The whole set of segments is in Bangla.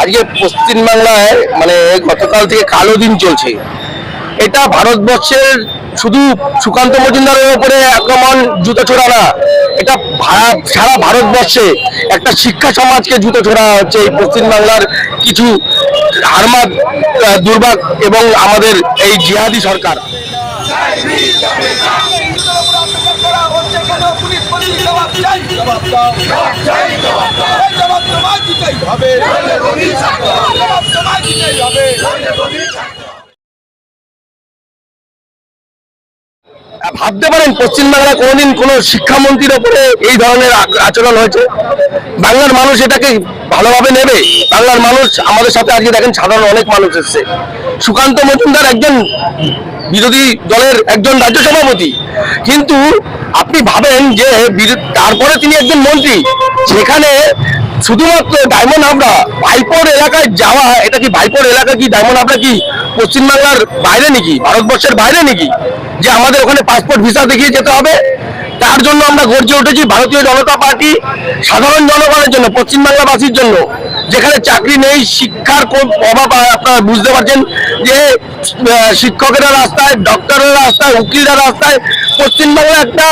আজকে পশ্চিমবাংলায় মানে গতকাল থেকে কালো দিন চলছে। এটা ভারতবর্ষের শুধু সুকান্ত মজুমদারের উপরে আক্রমণ জুতো ছোড়া না এটা সারা ভারতবর্ষে একটা শিক্ষা সমাজকে জুতো ছোড়া হচ্ছে এই পশ্চিমবাংলার কিছু হারমাদ দুর্ভাগ এবং আমাদের এই জিহাদি সরকার। ভাবতে পারেন পশ্চিমবাংলায় কোনোদিন কোনো শিক্ষামন্ত্রীর ওপরে এই ধরনের আচরণ হয়েছে? বাংলার মানুষ এটাকে ভালোভাবে নেবে? বাংলার মানুষ আমাদের সাথে আজকে দেখেন সাধারণ অনেক মানুষ এসছে। সুকান্ত মজুমদার একজন বিরোধী দলের একজন রাজ্য সভাপতি। কিন্তু আপনি ভাবেন যে তারপরে তিনি একজন মন্ত্রী। সেখানে শুধুমাত্র ডায়মন্ড হাবড়া, ভাইপোর এলাকায় যাওয়া, এটা কি ভাইপোর এলাকা কি ডায়মন্ড হাবড়া কি পশ্চিমবাংলার বাইরে নাকি, ভারতবর্ষের বাইরে নাকি? যে আমাদের ওখানে পাসপোর্ট ভিসা দেখিয়ে যেতে হবে। তার জন্য আমরা গর্জে উঠেছি ভারতীয় জনতা পার্টি, সাধারণ জনগণের জন্য পশ্চিমবাংলাবাসীর জন্য। যেখানে চাকরি নেই, শিক্ষার অভাব আপনারা বুঝতে পারছেন যে শিক্ষকেরা রাস্তায় ডক্টরের রাস্তায়, উকিলরা রাস্তায় পশ্চিমবাংলা একটা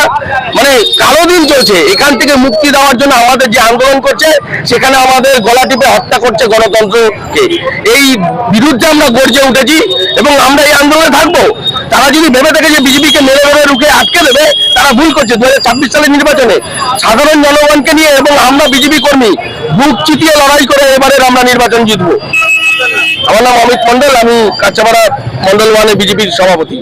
মানে কালো দিন চলছে। এখান থেকে মুক্তি দেওয়ার জন্য আমাদের যে আন্দোলন করছে, সেখানে আমাদের গলা টিপে হত্যা করছে গণতন্ত্রকে। এই বিরুদ্ধে আমরা গর্জে উঠেছি এবং আমরা এই আন্দোলনে থাকব। তারা যদি ভেবে থাকে যে বিজেপিকে আটকে দেবে, তারা ভুল করছে। দু হাজার ছাব্বিশ সালের নির্বাচনে সাধারণ জনগণকে নিয়ে এবং আমরা বিজেপি কর্মী বুক চিতিয়ে লড়াই করে এবারের আমরা নির্বাচন জিতবো। আমার নাম অমিত মন্ডল আমি কাঁচাপাড়া মন্ডল ওয়ানে বিজেপির সভাপতি।